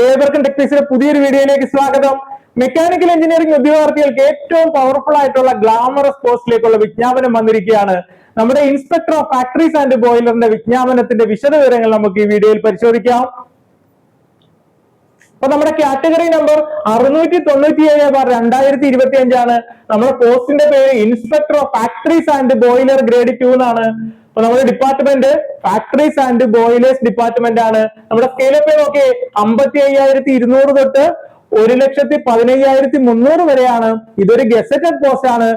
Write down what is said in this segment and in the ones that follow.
ഏവർക്കും ടെക്നിക്സിന്റെ പുതിയൊരു വീഡിയോയിലേക്ക് സ്വാഗതം. മെക്കാനിക്കൽ എഞ്ചിനീയറിംഗ് ഉദ്യോഗാർത്ഥികൾക്ക് ഏറ്റവും പവർഫുൾ ആയിട്ടുള്ള ഗ്ലാമറസ് പോസ്റ്റിലേക്കുള്ള വിജ്ഞാപനം വന്നിരിക്കുകയാണ്. നമ്മുടെ ഇൻസ്പെക്ടർ ഓഫ് ഫാക്ടറീസ് ആൻഡ് ബോയിലറിന്റെ വിജ്ഞാപനത്തിന്റെ വിശദവിവരങ്ങൾ നമുക്ക് ഈ വീഡിയോയിൽ പരിശോധിക്കാം. അപ്പൊ നമ്മുടെ കാറ്റഗറി നമ്പർ അറുന്നൂറ്റി തൊണ്ണൂറ്റി ഏഴ് ബാർ രണ്ടായിരത്തി ഇരുപത്തി അഞ്ചാണ് നമ്മുടെ പോസ്റ്റിന്റെ പേര് inspector of factories and boiler grade two എന്നാണ്. അപ്പൊ നമ്മുടെ department factories and boilers department ആണ്. നമ്മുടെ സ്കെയിൽ ഓഫ് നോക്കി അമ്പത്തി അയ്യായിരത്തി ഇരുന്നൂറ് തൊട്ട് ഒരു ലക്ഷത്തി പതിനയ്യായിരത്തി മുന്നൂറ് വരെയാണ്. ഇതൊരു ഗസറ്റഡ് പോസ്റ്റ് ആണ്.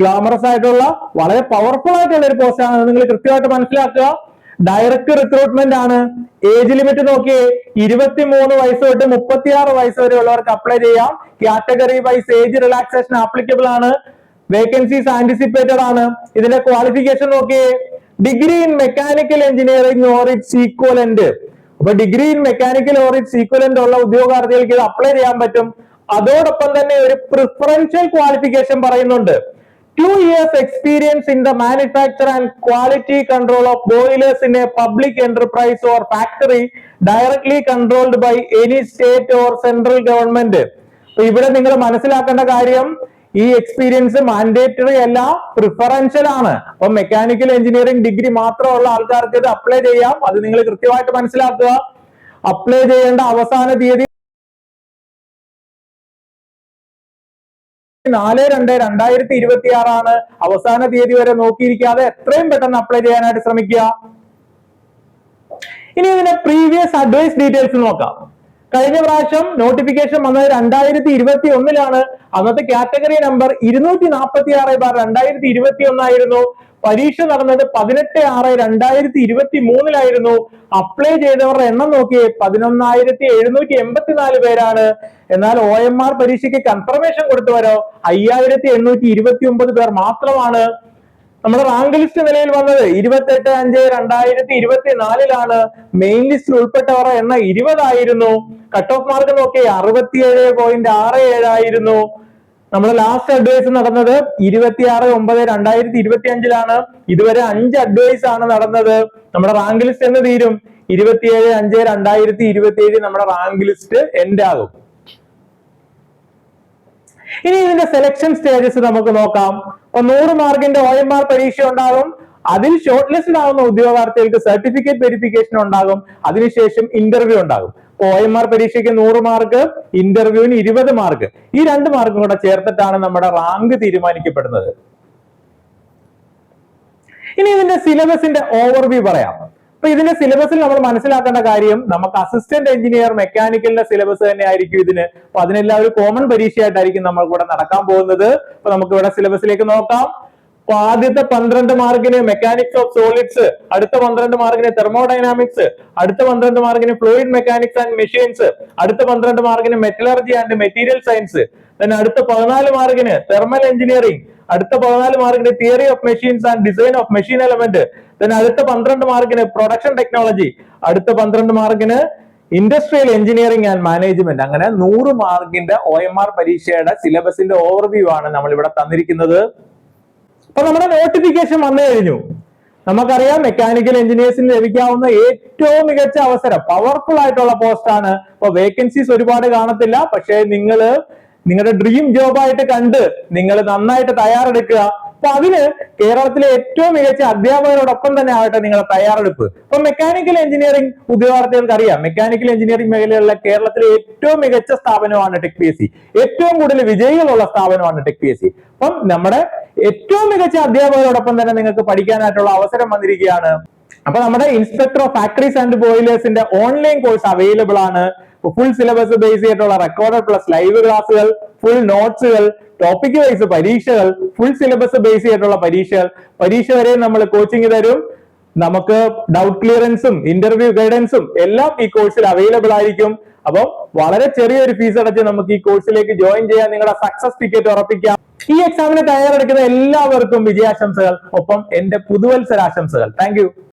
ഗ്ലാമറസ് ആയിട്ടുള്ള വളരെ പവർഫുൾ ആയിട്ടുള്ള ഒരു പോസ്റ്റ് ആണ് നിങ്ങൾ കൃത്യമായിട്ട് മനസ്സിലാക്കുക. ഡയറക്റ്റ് റിക്രൂട്ട്മെന്റ് ആണ്. ഏജ് ലിമിറ്റ് നോക്കിയേ ഇരുപത്തി മൂന്ന് വയസ്സ് തൊട്ട് മുപ്പത്തിയാറ് വയസ്സ് വരെ ഉള്ളവർക്ക് അപ്ലൈ ചെയ്യാം. Category wise age relaxation applicable ആണ്. വേക്കൻസീസ് ആന്റിസിപ്പേറ്റഡ് ആണ്. ഇതിന്റെ ക്വാളിഫിക്കേഷൻ നോക്കിയേ degree in mechanical engineering or its equivalent അപ്പൊ degree in mechanical or its equivalent ഉള്ള ഉദ്യോഗാർത്ഥികൾക്ക് ഇത് അപ്ലൈ ചെയ്യാൻ പറ്റും. അതോടൊപ്പം തന്നെ ഒരു പ്രിഫറൻഷ്യൽ ക്വാളിഫിക്കേഷൻ പറയുന്നുണ്ട്. Two years experience in the manufacture and quality control of boilers in a public enterprise or factory directly controlled by any state or central government ഇവിടെ നിങ്ങൾ മനസ്സിലാക്കേണ്ട കാര്യം ഈ എക്സ്പീരിയൻസ് മാൻഡേറ്ററി അല്ല പ്രിഫറൻഷ്യൽ ആണ്. അപ്പൊ മെക്കാനിക്കൽ എഞ്ചിനീയറിംഗ് ഡിഗ്രി മാത്രമുള്ള ആൾക്കാർക്ക് ഇത് അപ്ലൈ ചെയ്യാം. അത് നിങ്ങൾ കൃത്യമായിട്ട് മനസ്സിലാക്കുക. അപ്ലൈ ചെയ്യേണ്ട അവസാന തീയതി നാല് രണ്ട് രണ്ടായിരത്തി ഇരുപത്തി ആറാണ് അവസാന തീയതി വരെ നോക്കിയിരിക്കാതെ എത്രയും പെട്ടെന്ന് അപ്ലൈ ചെയ്യാനായിട്ട് ശ്രമിക്കുക. ഇനി ഇതിന്റെ പ്രീവിയസ് അഡ്വൈസ് ഡീറ്റെയിൽസ് നോക്കാം. കഴിഞ്ഞ പ്രാവശ്യം നോട്ടിഫിക്കേഷൻ വന്നത് രണ്ടായിരത്തി ഇരുപത്തി ഒന്നിലാണ് അന്നത്തെ കാറ്റഗറി നമ്പർ ഇരുന്നൂറ്റി നാൽപ്പത്തി ആറ് ബാർ രണ്ടായിരത്തി ഇരുപത്തി ഒന്നായിരുന്നു പരീക്ഷ നടന്നത് പതിനെട്ട് ആറ് രണ്ടായിരത്തി ഇരുപത്തി മൂന്നിലായിരുന്നു അപ്ലൈ ചെയ്തവരുടെ എണ്ണം നോക്കി പതിനൊന്നായിരത്തി എഴുന്നൂറ്റി എൺപത്തിനാല് പേരാണ്. എന്നാൽ ഒ എം ആർ പരീക്ഷയ്ക്ക് കൺഫർമേഷൻ കൊടുത്തവരോ? അയ്യായിരത്തി എണ്ണൂറ്റി ഇരുപത്തി ഒമ്പത് പേർ മാത്രമാണ്. നമ്മുടെ റാങ്ക് ലിസ്റ്റ് നിലയിൽ വന്നത് ഇരുപത്തെട്ട് അഞ്ച് രണ്ടായിരത്തി ഇരുപത്തി നാലിലാണ് മെയിൻ ലിസ്റ്റിൽ ഉൾപ്പെട്ടവർ എണ്ണ ഇരുപതായിരുന്നു. കട്ട് ഓഫ് മാർക്ക് നോക്കി അറുപത്തിയേഴ് പോയിന്റ് ആറ് ഏഴായിരുന്നു. നമ്മുടെ ലാസ്റ്റ് അഡ്വൈസ് നടന്നത് ഇരുപത്തിയാറ് ഒമ്പത് രണ്ടായിരത്തി ഇരുപത്തി അഞ്ചിലാണ് ഇതുവരെ അഞ്ച് അഡ്വൈസ് ആണ് നടന്നത്. നമ്മുടെ റാങ്ക് ലിസ്റ്റ് എന്ന് തീരും. ഇരുപത്തിയേഴ് അഞ്ച് രണ്ടായിരത്തി ഇരുപത്തി ഏഴ് നമ്മുടെ റാങ്ക് ലിസ്റ്റ് എൻഡ് ആകും. ഇനി ഇതിന്റെ സെലക്ഷൻ സ്റ്റേജസ് നമുക്ക് നോക്കാം. നൂറ് മാർക്കിന്റെ ഒ എം ആർ പരീക്ഷ ഉണ്ടാകും. അതിൽ ഷോർട്ട് ലിസ്റ്റഡ് ആവുന്ന ഉദ്യോഗാർത്ഥികൾക്ക് സർട്ടിഫിക്കറ്റ് വെരിഫിക്കേഷൻ ഉണ്ടാകും. അതിനുശേഷം ഇന്റർവ്യൂ ഉണ്ടാകും. ഒ എം ആർ പരീക്ഷയ്ക്ക് നൂറ് മാർക്ക് ഇന്റർവ്യൂവിന് ഇരുപത് മാർക്ക് ഈ രണ്ട് മാർക്കും കൂടെ ചേർത്തിട്ടാണ് നമ്മുടെ റാങ്ക് തീരുമാനിക്കപ്പെടുന്നത്. ഇനി ഇതിന്റെ സിലബസിന്റെ ഓവർവ്യൂ പറയാം. അപ്പൊ ഇതിന്റെ സിലബസിൽ നമ്മൾ മനസ്സിലാക്കേണ്ട കാര്യം നമുക്ക് അസിസ്റ്റന്റ് എഞ്ചിനീയർ മെക്കാനിക്കലിന്റെ സിലബസ് തന്നെ ആയിരിക്കും ഇതിന്. അപ്പൊ അതിനെല്ലാം ഒരു കോമൺ പരീക്ഷയായിട്ടായിരിക്കും നമ്മൾ ഇവിടെ നടക്കാൻ പോകുന്നത്. അപ്പൊ നമുക്ക് ഇവിടെ സിലബസിലേക്ക് നോക്കാം. അപ്പൊ ആദ്യത്തെ പന്ത്രണ്ട് മാർക്കിന് മെക്കാനിക്സ് ഓഫ് സോളിഡ്സ് അടുത്ത പന്ത്രണ്ട് മാർക്കിന് തെർമോഡൈനാമിക്സ് അടുത്ത പന്ത്രണ്ട് മാർക്കിന് ഫ്ലൂയിഡ് മെക്കാനിക്സ് ആൻഡ് മെഷീൻസ് അടുത്ത പന്ത്രണ്ട് മാർക്കിന് മെറ്റലർജി ആൻഡ് മെറ്റീരിയൽ സയൻസ് അടുത്ത പതിനാല് മാർക്കിന് തെർമൽ എഞ്ചിനീയറിംഗ് അടുത്ത പതിനാല് മാർക്കിന് theory of machines and design of machine element അടുത്ത പന്ത്രണ്ട് മാർക്കിന് പ്രൊഡക്ഷൻ ടെക്നോളജി അടുത്ത പന്ത്രണ്ട് മാർക്കിന് ഇൻഡസ്ട്രിയൽ എഞ്ചിനീയറിംഗ് ആൻഡ് മാനേജ്മെന്റ് അങ്ങനെ നൂറ് മാർക്കിന്റെ ഒ എം ആർ പരീക്ഷയുടെ സിലബസിന്റെ ഓവർവ്യൂ ആണ് നമ്മൾ ഇവിടെ തന്നിരിക്കുന്നത്. അപ്പൊ നമ്മുടെ നോട്ടിഫിക്കേഷൻ വന്നു കഴിഞ്ഞു. നമുക്കറിയാം മെക്കാനിക്കൽ എഞ്ചിനീയേഴ്സിന് ലഭിക്കാവുന്ന ഏറ്റവും മികച്ച അവസരം. പവർഫുൾ ആയിട്ടുള്ള പോസ്റ്റ് ആണ്. അപ്പൊ വേക്കൻസീസ് ഒരുപാട് കാണത്തില്ല. പക്ഷേ നിങ്ങൾ നിങ്ങളുടെ ഡ്രീം ജോബായിട്ട് കണ്ട് നിങ്ങൾ നന്നായിട്ട് തയ്യാറെടുക്കുക. അപ്പൊ അതിന് കേരളത്തിലെ ഏറ്റവും മികച്ച അധ്യാപകരോടൊപ്പം തന്നെ ആവട്ടെ നിങ്ങളുടെ തയ്യാറെടുപ്പ്. ഇപ്പൊ മെക്കാനിക്കൽ എഞ്ചിനീയറിംഗ് ഉദ്യോഗാർത്ഥികൾക്ക് അറിയാം. മെക്കാനിക്കൽ എഞ്ചിനീയറിംഗ് മേഖലയിലുള്ള കേരളത്തിലെ ഏറ്റവും മികച്ച സ്ഥാപനമാണ് ടെക് പി എസ് സി ഏറ്റവും കൂടുതൽ വിജയികളുള്ള സ്ഥാപനമാണ് ടെക് പി എസ് സി അപ്പം നമ്മുടെ ഏറ്റവും മികച്ച അധ്യാപകരോടൊപ്പം തന്നെ നിങ്ങൾക്ക് പഠിക്കാനായിട്ടുള്ള അവസരം വന്നിരിക്കുകയാണ്. അപ്പൊ നമ്മുടെ ഇൻസ്പെക്ടർ ഓഫ് ഫാക്ടറീസ് ആൻഡ് ബോയിലേഴ്സിന്റെ ഓൺലൈൻ കോഴ്സ് അവൈലബിൾ ആണ്. ഫുൾ സിലബസ് ബേസ് ചെയ്തിട്ടുള്ള റെക്കോർഡഡ് പ്ലസ് ലൈവ് ക്ലാസ്സുകൾ ഫുൾ നോട്ട്സുകൾ ടോപ്പിക് വൈസ് പരീക്ഷകൾ ഫുൾ സിലബസ് ബേസ് ചെയ്തിട്ടുള്ള പരീക്ഷകൾ. പരീക്ഷ വരെ നമ്മൾ കോച്ചിങ് തരും. നമുക്ക് ഡൗട്ട് ക്ലിയറൻസും ഇന്റർവ്യൂ ഗൈഡൻസും എല്ലാം ഈ കോഴ്സിൽ അവൈലബിൾ ആയിരിക്കും. അപ്പം വളരെ ചെറിയൊരു ഫീസ് അടച്ച് നമുക്ക് ഈ കോഴ്സിലേക്ക് ജോയിൻ ചെയ്യാൻ നിങ്ങളുടെ സക്സസ് ടിക്കറ്റ് ഉറപ്പിക്കാം. ഈ എക്സാമിന് തയ്യാറെടുക്കുന്ന എല്ലാവർക്കും വിജയാശംസകൾ. ഒപ്പം എന്റെ പുതുവത്സരാശംസകൾ. താങ്ക്